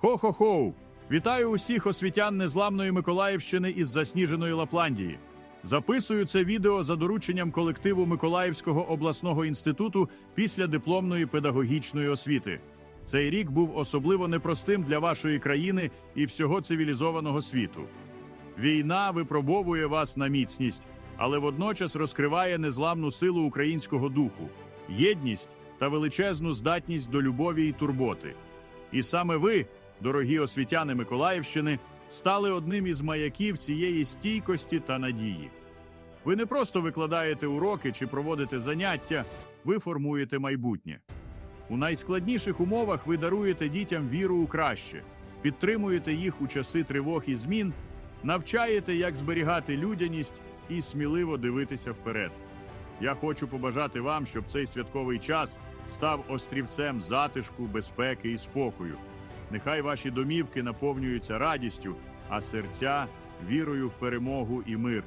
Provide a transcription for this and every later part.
Хо-хо-хоу! Вітаю усіх освітян незламної Миколаївщини із засніженої Лапландії. Записую це відео за дорученням колективу Миколаївського обласного інституту після дипломної педагогічної освіти. Цей рік був особливо непростим для вашої країни і всього цивілізованого світу. Війна випробовує вас на міцність, але водночас розкриває незламну силу українського духу, єдність та величезну здатність до любові і турботи. І саме ви, дорогі освітяни Миколаївщини, стали одним із маяків цієї стійкості та надії. Ви не просто викладаєте уроки чи проводите заняття, ви формуєте майбутнє. У найскладніших умовах ви даруєте дітям віру у краще, підтримуєте їх у часи тривог і змін, навчаєте, як зберігати людяність і сміливо дивитися вперед. Я хочу побажати вам, щоб цей святковий час став острівцем затишку, безпеки і спокою. Нехай ваші домівки наповнюються радістю, а серця вірою в перемогу і мир.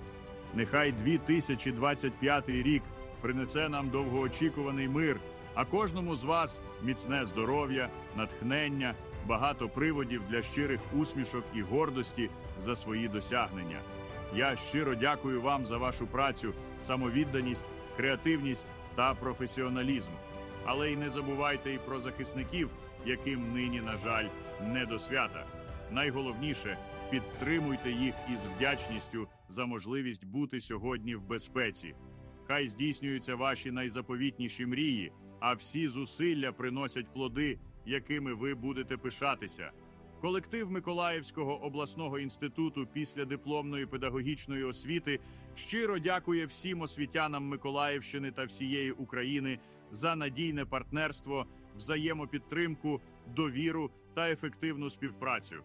Нехай 2025 рік принесе нам довгоочікуваний мир, а кожному з вас міцне здоров'я, натхнення, багато приводів для щирих усмішок і гордості за свої досягнення. Я щиро дякую вам за вашу працю, самовідданість, креативність та професіоналізм. Але й не забувайте і про захисників, яким нині, на жаль, не до свята. Найголовніше підтримуйте їх із вдячністю за можливість бути сьогодні в безпеці. Хай здійснюються ваші найзаповітніші мрії, а всі зусилля приносять плоди, якими ви будете пишатися. Колектив Миколаївського обласного інституту після дипломної педагогічної освіти щиро дякує всім освітянам Миколаївщини та всієї України за надійне партнерство, взаємопідтримку, довіру та ефективну співпрацю.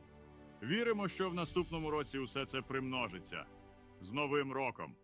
Віримо, що в наступному році усе це примножиться. З Новим роком!